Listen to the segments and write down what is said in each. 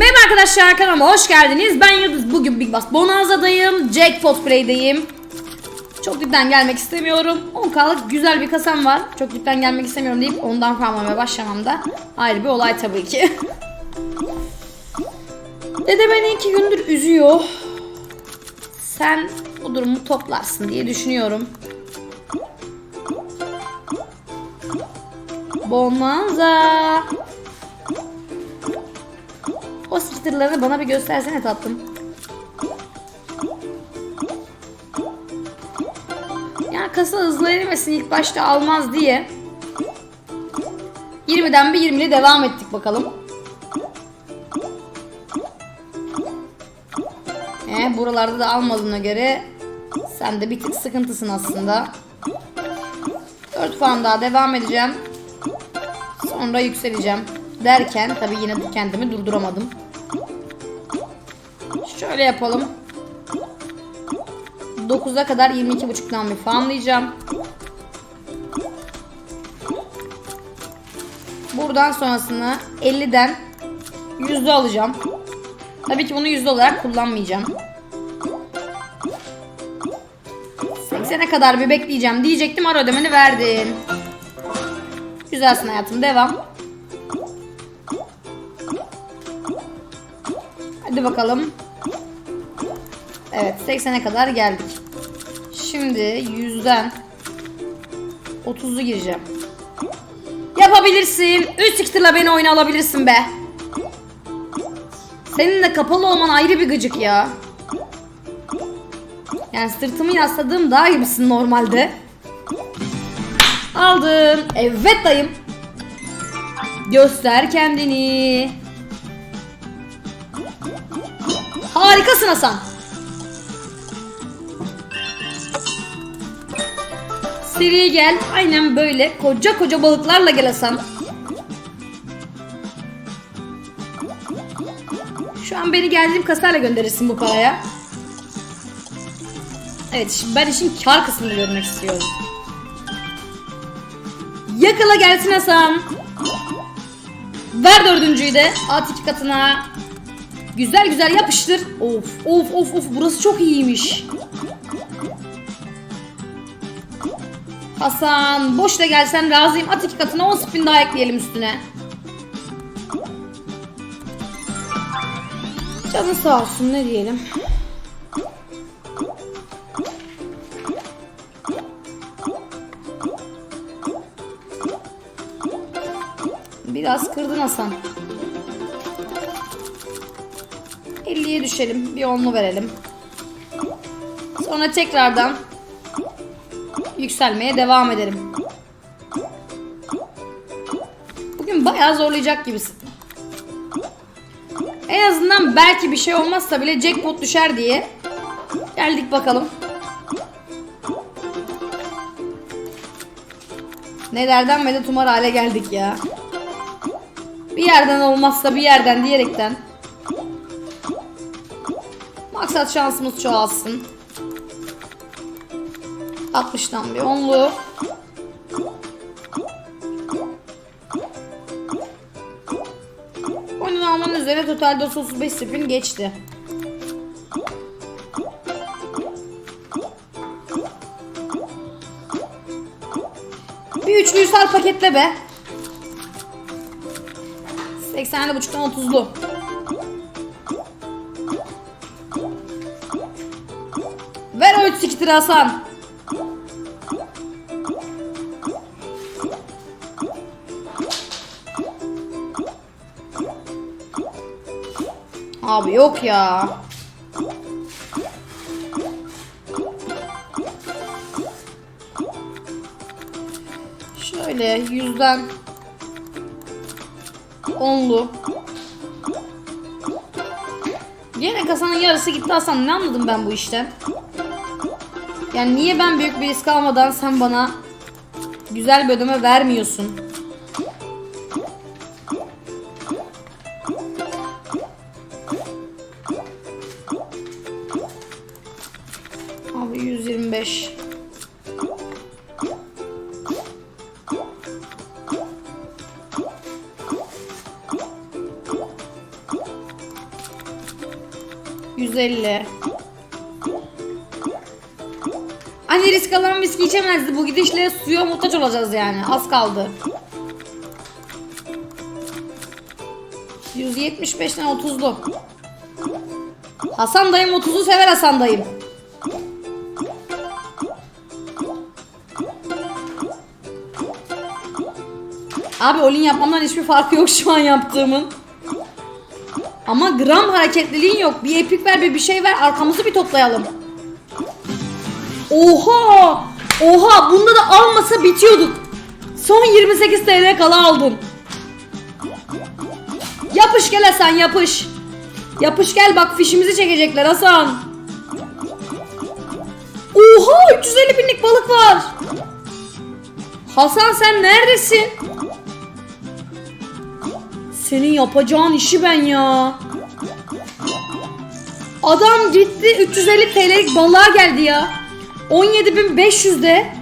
Merhaba arkadaşlar kanalıma hoş geldiniz. Ben Yıldız. Bugün Big Boss Bonanza'dayım. Jackpot Play'deyim. Çok dipten gelmek istemiyorum. 10k'lık güzel bir kasam var. Çok dipten gelmek istemiyorum deyip ondan farmlamaya başlamam da ayrı bir olay tabii ki. Dede beni iki gündür üzüyor. Sen bu durumu toplarsın diye düşünüyorum. Bonanza. O stickerlarını bana bir göstersene tatlım. Ya kasa hızlı erimesin ilk başta almaz diye. 20'den bir 20'li devam ettik bakalım. Ee, buralarda da almadığına göre sen de bir tık sıkıntısın aslında. 4 falan daha devam edeceğim. Sonra yükseleceğim. Derken tabii yine kendimi durduramadım. Şöyle yapalım. 9'a kadar 22.5'dan bir farmlayacağım. Buradan sonrasını 50'den yüzde alacağım. Tabii ki bunu yüzde olarak kullanmayacağım. 80'e kadar bir bekleyeceğim diyecektim ara ödemeni verdin. Güzelsin hayatım devam. Hadi bakalım. Evet 80'e kadar geldik. Şimdi 100'den 30'u gireceğim. Yapabilirsin. 3 siktirle beni oyuna alabilirsin be. Senin de kapalı olman ayrı bir gıcık ya. Yani sırtımı yasladığım daha gibisin normalde. Aldım. Evet dayım. Göster kendini. Harikasın Hasan. Seriye gel. Aynen böyle. Koca koca balıklarla gel Hasan. Şu an beni geldiğim kasayla gönderirsin bu paraya. Evet şimdi ben işin kar kısmını görmek istiyorum. Yakala gelsin Hasan. Ver dördüncüyü de. At iki katına. Güzel güzel yapıştır. Of of of of burası çok iyiymiş. Hasan boş da gelsen razıyım. At iki katına 10 spin daha ekleyelim üstüne. Canın sağ olsun ne diyelim. Biraz kırdın Hasan. 50'ye düşelim. Bir onlu verelim. Sonra tekrardan yükselmeye devam edelim. Bugün bayağı zorlayacak gibisin. En azından belki bir şey olmazsa bile jackpot düşer diye geldik bakalım. Nelerden medet umar hale geldik ya. Bir yerden olmazsa bir yerden diyerekten. Maksat şansımız çoğalsın. 60'dan bir onlu. Oyunun almanın üzerine totalde 35 spin geçti. Bir üçlüyü sar paketle be. 80'li buçuktan 30'lu. Siktir Hasan. Abi yok ya. Şöyle yüzden onlu. Yine kasanın yarısı gitti Hasan. Ne anladım ben bu işten? Yani niye ben büyük bir risk almadan sen bana güzel bir ödeme vermiyorsun? Abi 125. 150. Anne risk alan viski içemezdi. Bu gidişle suya muhtaç olacağız yani. Az kaldı. 175'ten 30'lu. Hasan dayım 30'u sever Hasan dayım. Abi Olin yapmamdan hiçbir farkı yok şu an yaptığımın. Ama gram hareketliliğin yok. Bir epik ver bir bir şey ver arkamızı bir toplayalım. Oha! Oha! Bunda da almasa bitiyorduk. Son 28 TL kala aldın. Yapış gel Hasan yapış. Yapış gel bak fişimizi çekecekler Hasan. Oha 350 binlik balık var. Hasan sen neredesin? Senin yapacağın işi ben ya. Adam gitti 350 TL'lik balığa geldi ya. 17.500'de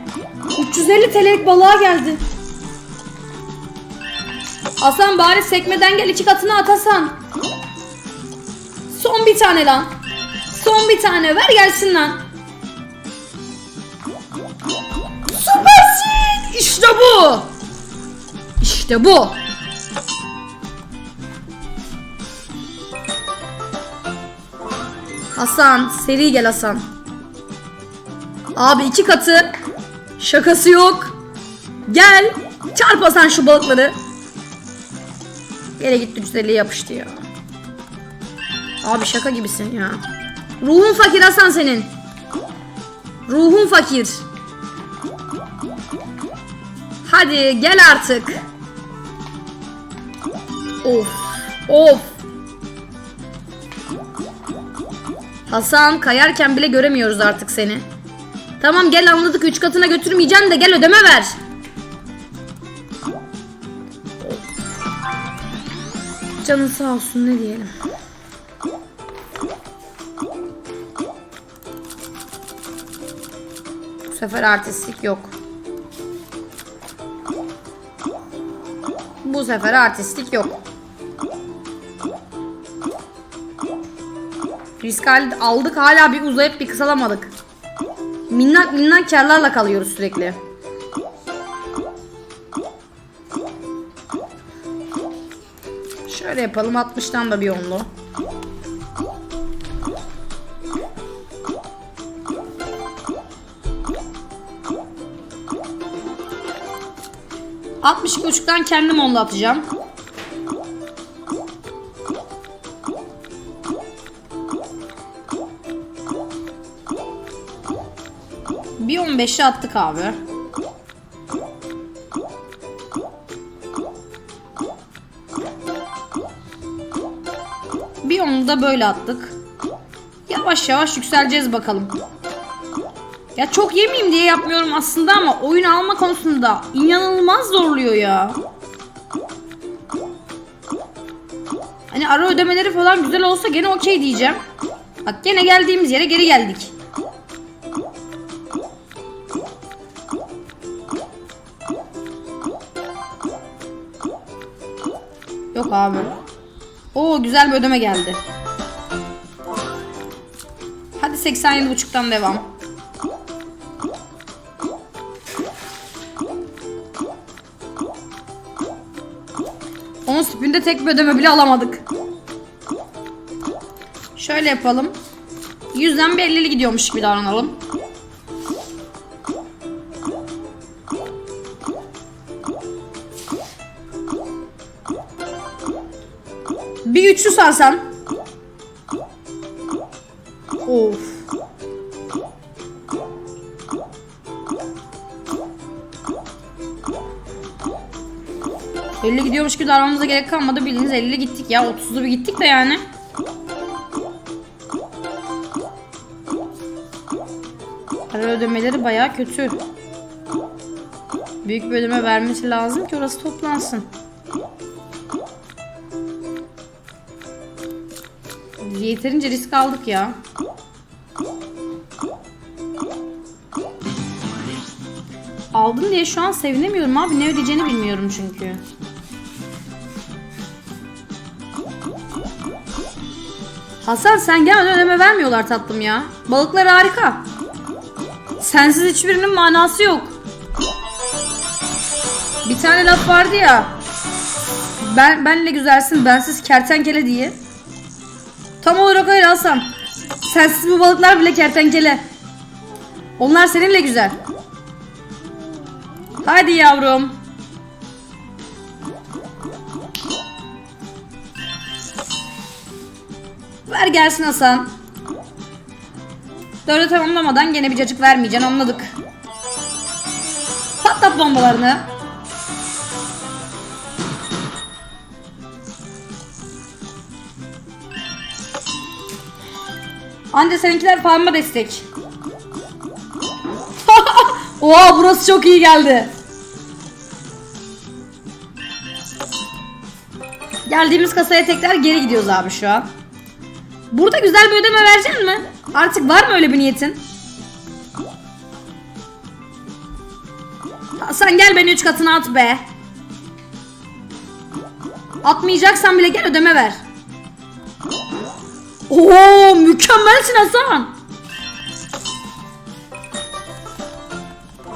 350 TL'lik balığa geldi. Hasan bari sekmeden gel iki katını at Hasan. Son bir tane lan. Son bir tane ver gelsin lan. Süpersin. İşte bu. İşte bu. Hasan seri gel Hasan. Abi iki katı. Şakası yok. Gel. Çarp Hasan şu balıkları. Yere gitti güzelliğe yapıştı ya. Abi şaka gibisin ya. Ruhun fakir Hasan senin. Ruhun fakir. Hadi gel artık. Of. Of. Hasan kayarken bile göremiyoruz artık seni. Tamam gel anladık 3 katına götürmeyeceğim de gel ödeme ver. Canın sağ olsun ne diyelim. Bu sefer artistlik yok. Bu sefer artistlik yok. Risk aldık hala bir uzayıp bir kısalamadık. Minnak minnak karlarla kalıyoruz sürekli. Şöyle yapalım 60'tan da bir onlu. Altmış buçuktan kendim onlu atacağım. Bir 15'i attık abi. Bir onu da böyle attık. Yavaş yavaş yükseleceğiz bakalım. Ya çok yemeyeyim diye yapmıyorum aslında ama oyun alma konusunda inanılmaz zorluyor ya. Hani ara ödemeleri falan güzel olsa gene okey diyeceğim. Bak gene geldiğimiz yere geri geldik. Yok abi. Oo güzel bir ödeme geldi. Hadi 87.5'tan devam. On spinde tek bir ödeme bile alamadık. Şöyle yapalım. 100'den bir 50'li gidiyormuş gibi davranalım. Bir üçlü sarsan. Of. Elli gidiyormuş gibi davranmamıza gerek kalmadı. Bildiğiniz 50 gittik ya. 30'lu bir gittik de yani. Para ödemeleri baya kötü. Büyük bir ödeme vermesi lazım ki orası toplansın. Yeterince risk aldık ya. Aldım diye şu an sevinemiyorum abi. Ne ödeyeceğini bilmiyorum çünkü. Hasan sen gelmeden ödeme vermiyorlar tatlım ya. Balıklar harika. Sensiz hiçbirinin manası yok. Bir tane laf vardı ya. Ben benle güzelsin, bensiz kertenkele diye. Tam olarak öyle Hasan. Sensiz bu balıklar bile kertenkele. Onlar seninle güzel. Hadi yavrum. Ver gelsin Hasan. Dördü tamamlamadan gene bir cacık vermeyeceksin anladık. Patlat bombalarını. Anca seninkiler farma destek. Oha burası çok iyi geldi. Geldiğimiz kasaya tekrar geri gidiyoruz abi şu an. Burada güzel bir ödeme vereceksin mi? Artık var mı öyle bir niyetin? Sen gel beni üç katına at be. Atmayacaksan bile gel ödeme ver. Oo mükemmelsin Hasan.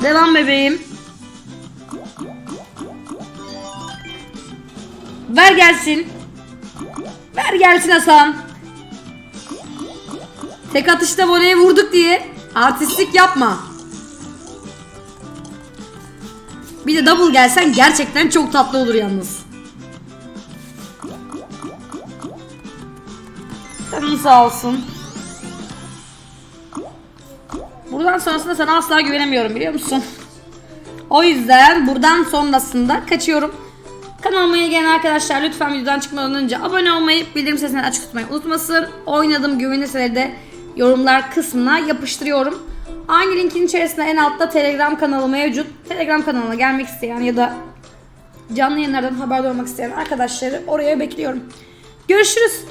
Devam bebeğim. Ver gelsin. Ver gelsin Hasan. Tek atışta voleye vurduk diye artistlik yapma. Bir de double gelsen gerçekten çok tatlı olur yalnız. Sağ olsun. Buradan sonrasında sana asla güvenemiyorum biliyor musun? O yüzden buradan sonrasında kaçıyorum. Kanalıma gelen arkadaşlar lütfen videodan çıkmadan önce abone olmayı, bildirim sesini açık tutmayı unutmasın. Oynadığım güvenirseleri de yorumlar kısmına yapıştırıyorum. Aynı linkin içerisinde en altta Telegram kanalı mevcut. Telegram kanalına gelmek isteyen ya da canlı yayınlardan haberdar olmak isteyen arkadaşları oraya bekliyorum. Görüşürüz.